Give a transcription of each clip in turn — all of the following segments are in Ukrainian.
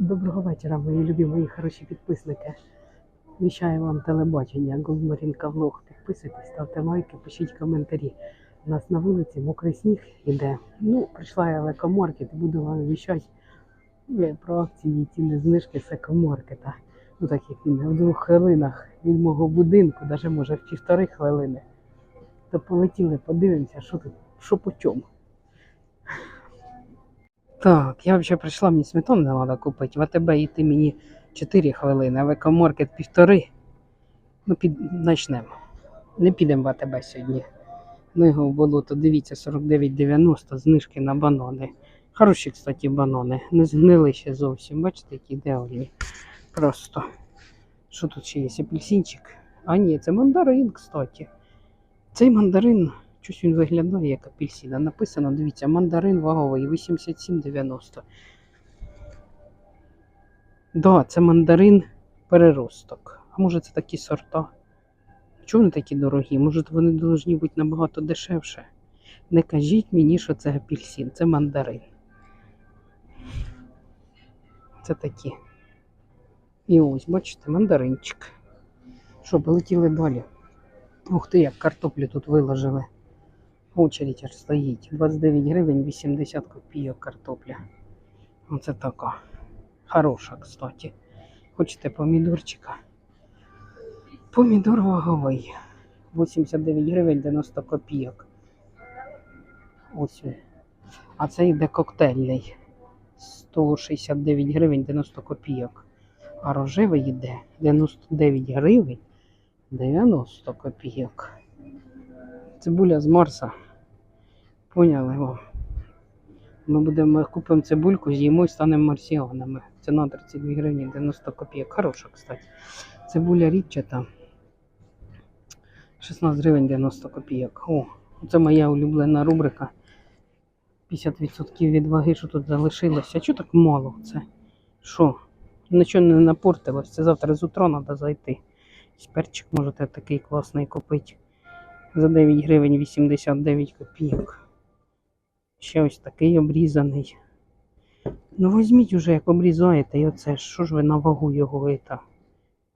Доброго вечора, мої любі, мої хороші підписники. Віщаю вам телебачення, Голмарінка Влог. Підписуйтесь, ставте лайки, пишіть коментарі. У нас на вулиці мокрий сніг іде. Ну, прийшла я в екомаркет буду вам віщати е, про акції ціни знижки з екомаркета. Ну, так як він в двох хвилинах від мого будинку, навіть може в півтори хвилини. То полетіли, подивимося, що тут, що по чому. Так, я вже прийшла, мені сметану не треба купити. В АТБ йти мені 4 хвилини, а в екомаркет півтори. Ну, під... почнемо. Не підемо в АТБ сьогодні. Ну його в болото, дивіться, 49,90 знижки на банани. Хороші, кстати, банани. Не згнили ще зовсім. Бачите, які ідеальні. Просто. Що тут ще є? Апельсинчик? А ні, це мандарин, кстати. Цей мандарин Щось він виглядає як апельсина. Написано, дивіться, мандарин ваговий 87,90. Да, це мандарин переросток. А може це такі сорта? Чому вони такі дорогі? Може вони повинні бути набагато дешевше? Не кажіть мені, що це апельсин, це мандарин. Це такі. І ось, бачите, мандаринчик. Що, полетіли далі? Ух ти, як картоплю тут виложили. Очередь аж стоїть. 29 гривень 80 копійок картопля. Оце така. Хороша, кстати. Хочете помідорчика? Помідор ваговий. 89 гривень 90 копійок. Ось. А це йде коктейльний. 169 гривень 90 копійок. А рожевий йде 99 гривень 90 копійок. Цибуля з Марса. Поняли вам? Ми будемо купимо цибульку, з'їмо і станемо марсіанами. Ціна 32 гривні 90 копійок. Хороша, кстати. Цибуля рідчата. 16 гривень 90 копійок. О, це моя улюблена рубрика. 50% від ваги, що тут залишилося. А чого так мало це? Що? Нічого не напортилось. Це завтра з утра треба зайти. Перчик можете такий класний купити за 9 гривень 89 копійок. Ще ось такий обрізаний. Ну візьміть уже, як обрізаєте, і оце, що ж ви на вагу його это?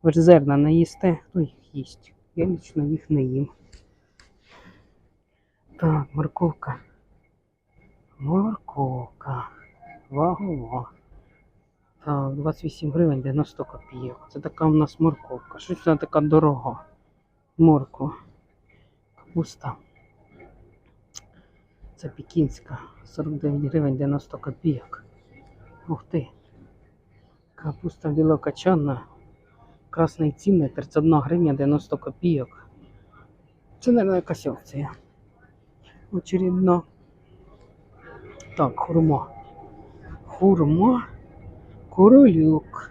Ви ж зерна не їсте, хто їх їсть? Я лічно їх не їм. Так, морковка. Морковка. Вагова. Так, 28 гривень 90 копійок. Це така у нас морковка. Щось вона така дорога. Морква. Капуста. Це пекінська. 49 гривень 90 копійок. Ух ти. Капуста білокачана. Красний цінник 31 гривня 90 копійок. Це, мабуть, якась акція. Очередно. Так, хурма. Хурма. Королюк.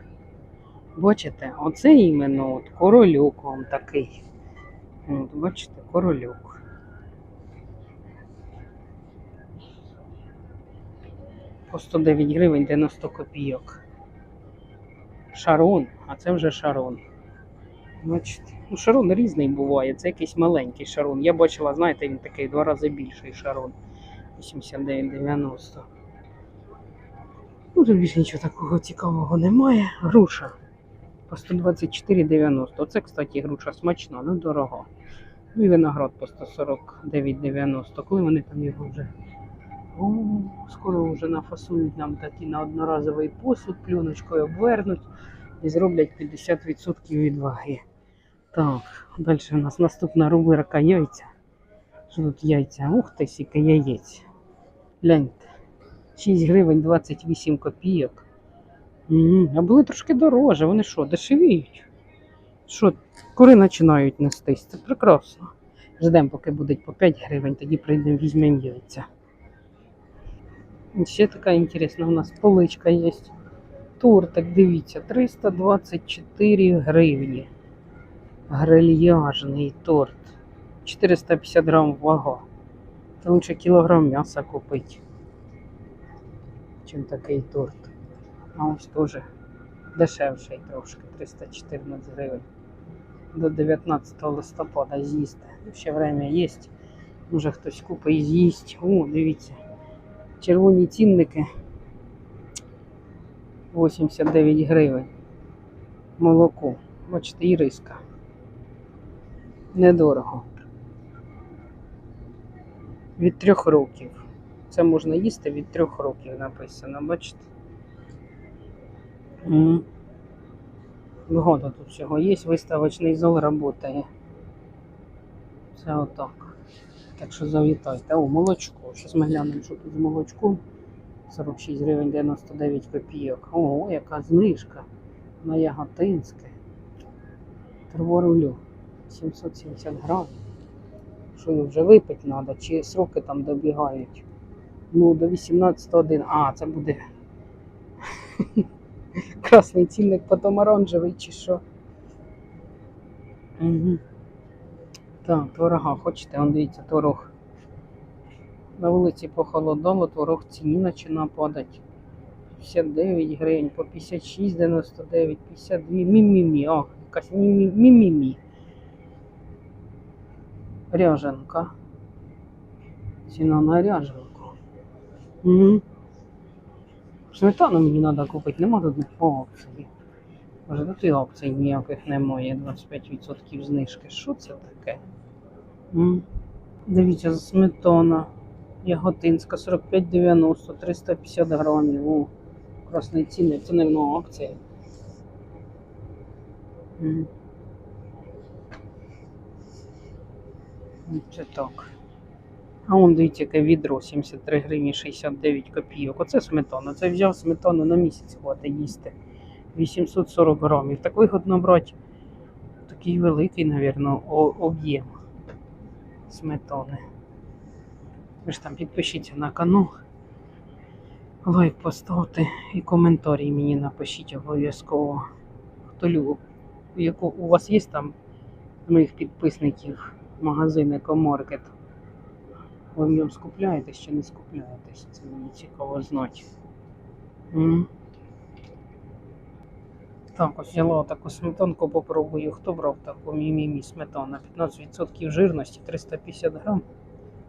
Бачите, оце іменно от королюк вам такий. От, бачите, королюк. По 109 гривень 90 копійок. Шарон, а це вже шарон. Бачите, ну шарон різний буває, це якийсь маленький шарон. Я бачила, знаєте, він такий два рази більший шарон. 89,90. Ну, тут більше нічого такого цікавого немає. Груша по 124,90. Оце, кстати, груша смачна, ну дорога. Ну і виноград по 149,90. Коли вони там його вже. Скоро вже нафасують нам такі на одноразовий посуд, плюночкою обвернуть і зроблять 50% від ваги. Так, далі у нас наступна рубрика яйця. Що тут яйця? Ух ти, сіка яєць. Гляньте. 6 гривень 28 копійок. А були трошки дороже, вони що, дешевіють? Що, кури починають нестись, це прекрасно. Ждемо, поки будуть по 5 гривень, тоді прийдемо, візьмемо яйця. Ще така інтересна у нас поличка є. Тортик, дивіться, 324 гривні. Грильяжний торт. 450 грам вага. Та лучше кілограм м'яса купити чим такий торт. А ось теж дешевший трошки, 314 гривень. До 19 листопада з'їсти. Ще время є. Може хтось купить і з'їсть. О, дивіться. Червоні цінники. 89 гривень. Молоко. Бачите, і риска. Недорого. Від трьох років. Це можна їсти від трьох років написано, бачите? Багато тут всього є, виставочний зал працює. Це отак. Так що завітайте. О, молочко. Зараз ми глянемо, що тут з молочком. 46 гривень 99 копійок. Ого, яка знижка на яготинське. Траворулю. 770 грамів. Що вже випити треба, чи сроки там добігають. Ну, до 18.1. А, це буде красний цінник, потім оранжевий чи що. Угу. Так, творога, хочете, он дивіться, творог. На вулиці похолодало, творог ціні починає падати. 59 гривень, по 56,99, 52. Мі-мі-мі. О, якась мі-мі- мі-мі-мі. Ряженка. Ціна на ряженку. Угу. Сметану мені треба купити, нема тут по акції. Може, тут і акцій ніяких немає, 25% знижки. Що це таке? М? Дивіться, сметана. Яготинська 45,90, 350 грамів. О, красний цінник, це не на акції. М. Це так. А он дивіться, яке відро 73 гривні 69 копійок. Оце сметана. Це взяв сметану на місяць хватить їсти. 840 грамів. Так вигодно брати такий великий, мабуть, об'єм сметани. Ви ж там підпишіться на канал, лайк поставте і коментарі мені напишіть обов'язково. Хто любить. У вас є там з моїх підписників магазин Екомаркет? Ви в ньому скупляєтесь чи не скупляєтесь? Це мені цікаво знати. Так, ось взяла таку сметанку, попробую. Хто брав таку мімімі сметана? 15% жирності, 350 грам,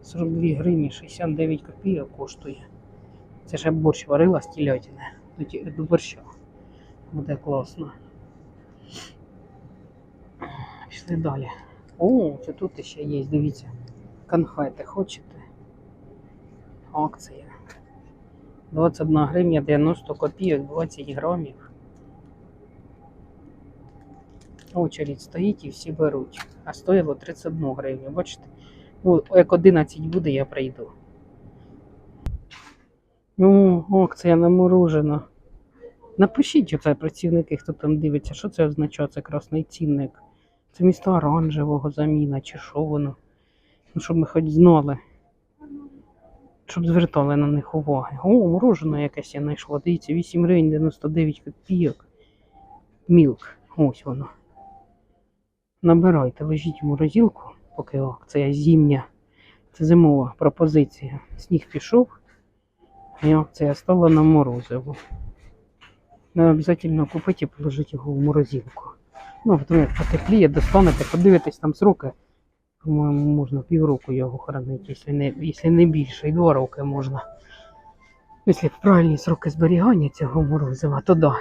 42 гривні, 69 копійок коштує. Це я борщ варила з телятини. До борща. Буде класно. Пішли далі. О, це тут ще є, дивіться. Конфети хочете? Акція. 21 гривня 90 копійок, 20 грамів. Очередь стоїть і всі беруть. А стоїло 31 гривню. Бачите? Ну, як 11 буде, я прийду. Ну, акція наморожена. Напишіть оце працівники, хто там дивиться, що це означає, це красний цінник. Це місто оранжевого заміна, чи що воно. Ну, щоб ми хоч знали. Щоб звертали на них уваги. О, мороженое якесь я знайшла. Дивіться, 8 гривень 99 копійок. Мілк. Ось воно. Набирайте, ложіть в морозилку, поки акція зимня. Це зимова пропозиція. Сніг пішов, і акція стала на морозиво. Не обов'язково купити і положити його в морозилку. Ну, потім як потепліє, достанете, подивитесь там сроки. По-моєму, можна півроку його хранити, якщо не, якщо не більше, і два роки можна. Якщо правильні сроки зберігання цього морозива, то да.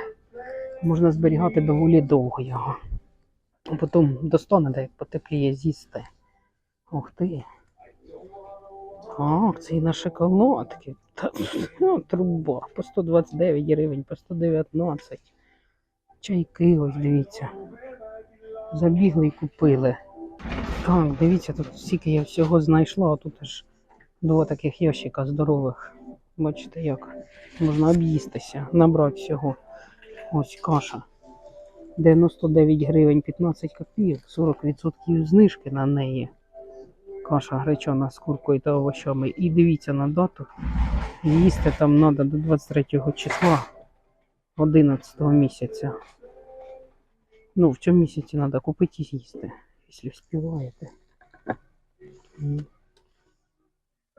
Можна зберігати доволі довго його. А потім достанете, як потепліє з'їсти. Ух ти. А, акції на шоколадки. Та, ну, труба. По 129 гривень, по 119. Чайки, ось дивіться. Забігли і купили. Так, дивіться, тут стільки я всього знайшла, а тут аж два таких ящика здорових. Бачите, як можна об'їстися, набрати всього. Ось каша. 99 гривень 15 копійок, 40% знижки на неї. Каша гречана з куркою та овочами. І дивіться на дату. Їсти там треба до 23 числа 11 місяця. Ну, в цьому місяці треба купити і з'їсти, якщо.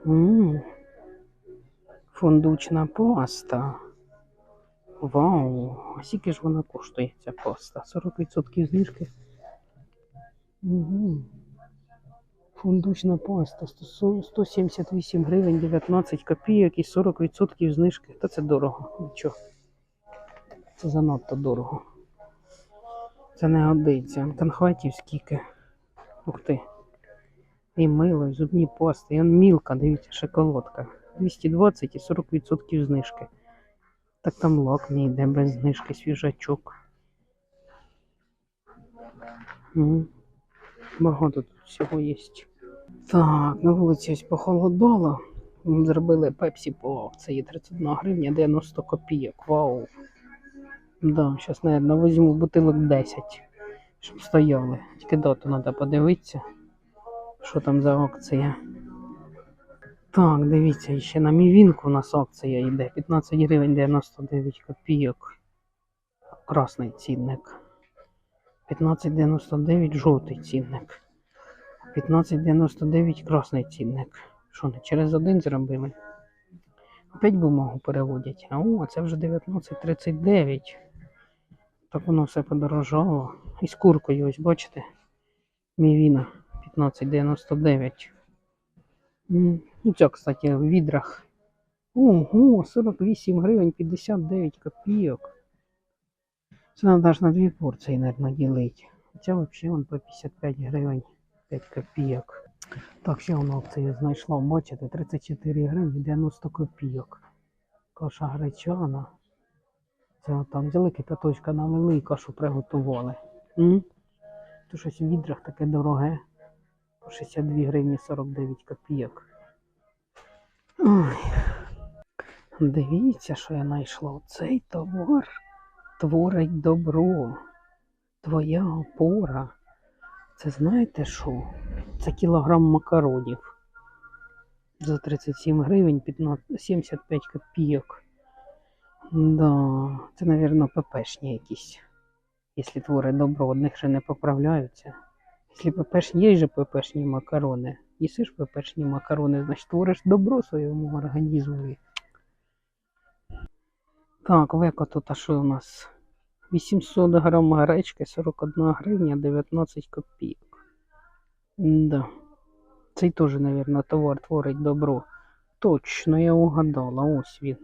М. Фундучна паста. Вау! А скільки ж вона коштує, ця паста? 40% знижки. Угу. Фундучна паста 178 гривень 19 копійок і 40% знижки. Та це дорого. Нічого. Це занадто дорого. Це не годиться. Конхватів скільки. Ух ти. І мило, і зубні пасти. І он мілка, дивіться, шоколадка. 220 і 40% знижки. Так там лак не йде без знижки, свіжачок. М. Багато тут всього є. Так, на вулиці ось похолодало. Зробили пепсі по акції 31 гривня 90 копійок. Вау. Да, зараз, мабуть, візьму бутилок 10, щоб стояли. Тільки дату треба подивитися, що там за акція. Так, дивіться, ще на мівінку у нас акція йде. 15 гривень 99 копійок. Красний цінник. 15,99 жовтий цінник. 15,99 красний цінник. Що не через один зробили? Опять бумагу переводять. А о, це вже 19,39. Так воно все подорожало. І з куркою, ось бачите? Мівіна 15,99. Ну, це, кстати, в відрах. Ого, 48 гривень 59 копійок. Це треба ж на дві порції, мабуть, ділити. Хоча взагалі по 55 гривень 5 копійок. Так, ще воно опцію знайшла, бачите, 34 гривні 90 копійок. Каша гречана. Це там взяли кипяточка, налили і кашу приготували. М? То щось в відрах таке дороге. По 62 гривні 49 копійок. Дивіться, що я знайшла. Цей товар творить добро. Твоя опора. Це знаєте що? Це кілограм макаронів. За 37 гривень 15, 75 копійок. Да, це, мабуть, ППшні якісь. Якщо творить добро, одних ще не поправляються. Якщо ППшні, є же ППшні макарони. Їсиш ППшні макарони, значить твориш добро своєму організму. Так, веко тут, а що у нас? 800 грам гречки, 41 гривня, 19 копійок. Да. Цей теж, мабуть, товар творить добро. Точно, я угадала, ось він.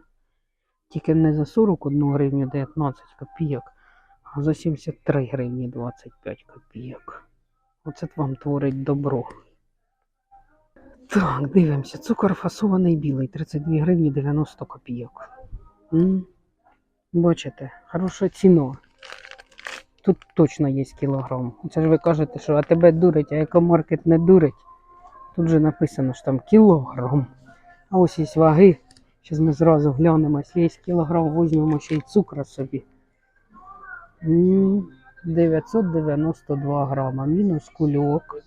Тільки не за 41 гривню 19 копійок, а за 73 гривні 25 копійок. Оце вам творить добро. Так, дивимося. Цукор фасований білий, 32 гривні 90 копійок. М? Бачите, хороша ціна. Тут точно є кілограм. Це ж ви кажете, що а тебе дурить, а екомаркет не дурить. Тут же написано, що там кілограм. А ось є ваги. Зараз ми зразу глянемо, якщо є кілограм, візьмемо ще й цукру собі. М, 992 грама. Мінус кульок.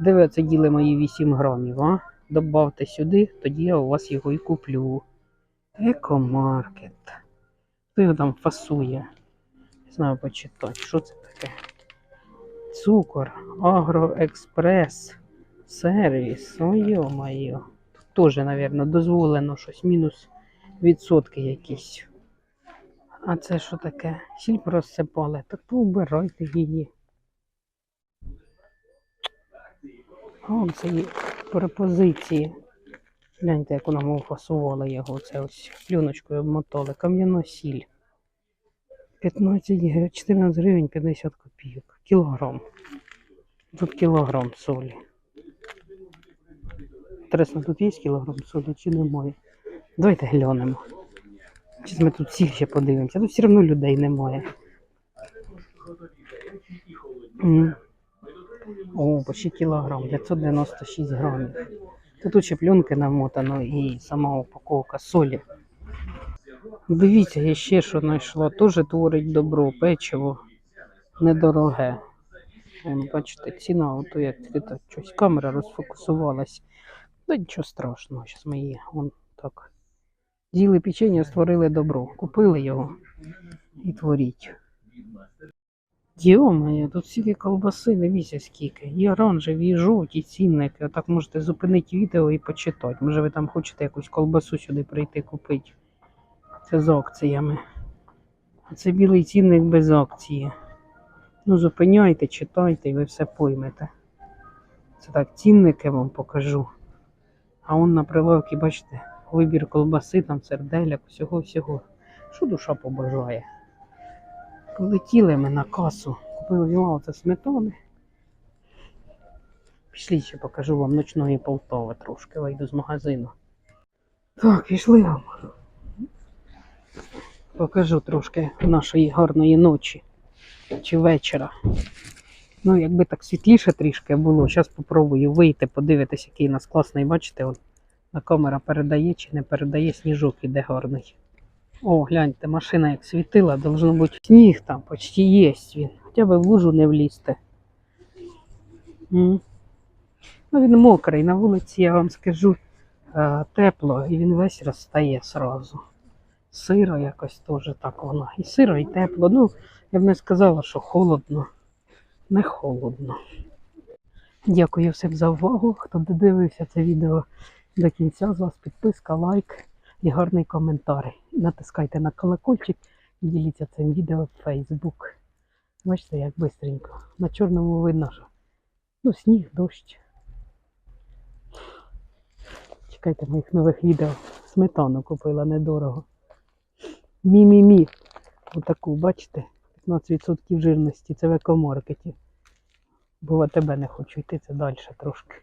Диви, це діли мої 8 грамів, а? Добавте сюди, тоді я у вас його і куплю. Екомаркет. Хто його там фасує? Не знаю почитати. Що це таке? Цукор, Агроекспрес, сервіс. Ой, йо-моє. Тут теж, мабуть, дозволено щось. Мінус відсотки якісь. А це що таке? Сіль розсипали. Так поубирайте її. О, це є пропозиції. Гляньте, як вона фасувала його. Це ось плюночкою обмотали. Кам'яна сіль. 15 гривень, 14 гривень 50 копійок. Кілограм. Тут кілограм солі. Інтересно, тут є кілограм солі чи немає? Давайте глянемо. Чи ми тут всіх ще подивимося. Тут все одно людей немає. М. О, почти кілограм, 596 грамів. Тут ще пленки намотано і сама упаковка солі. Дивіться, я ще що знайшла. Теж творить добро, печиво недороге. Вон, бачите, ціна, ото як щось камера розфокусувалась. Та нічого страшного, зараз ми її вон так. З'їли печення, створили добро. Купили його і творіть. Йо-моє, тут стільки колбаси, дивіться скільки. І оранжеві, і жовті цінники. Отак можете зупинити відео і почитати. Може ви там хочете якусь колбасу сюди прийти купити. Це з акціями. А це білий цінник без акції. Ну, зупиняйте, читайте і ви все поймете. Це так, цінники вам покажу. А он на прилавці, бачите, вибір колбаси, там серделяк, всього-всього. Що душа побажає. Полетіли ми на касу. Купили взяла оце сметани. Пішли ще покажу вам ночної Полтави трошки, вийду з магазину. Так, пішли вам. Покажу трошки нашої гарної ночі чи вечора. Ну, якби так світліше трішки було, зараз спробую вийти, подивитись, який у нас класний, бачите, он, на камера передає чи не передає, сніжок іде гарний. О, гляньте, машина як світила, должно бути сніг там почти є він. Хоча б в лужу не влізти. Ну, він мокрий, на вулиці, я вам скажу, е, тепло, і він весь розстає сразу. Сиро якось теж так воно. І сиро, і тепло. Ну, я б не сказала, що холодно. Не холодно. Дякую всім за увагу. Хто додивився це відео до кінця, з вас підписка, лайк і гарний коментар. Натискайте на колокольчик і діліться цим відео в Facebook. Бачите, як бистренько. На чорному видно, що ну, сніг, дощ. Чекайте моїх нових відео. Сметану купила недорого. Мі-мі-мі. Отаку, бачите? 15% жирності. Це в екомаркеті. Бо АТБ не хочу йти, це далі трошки.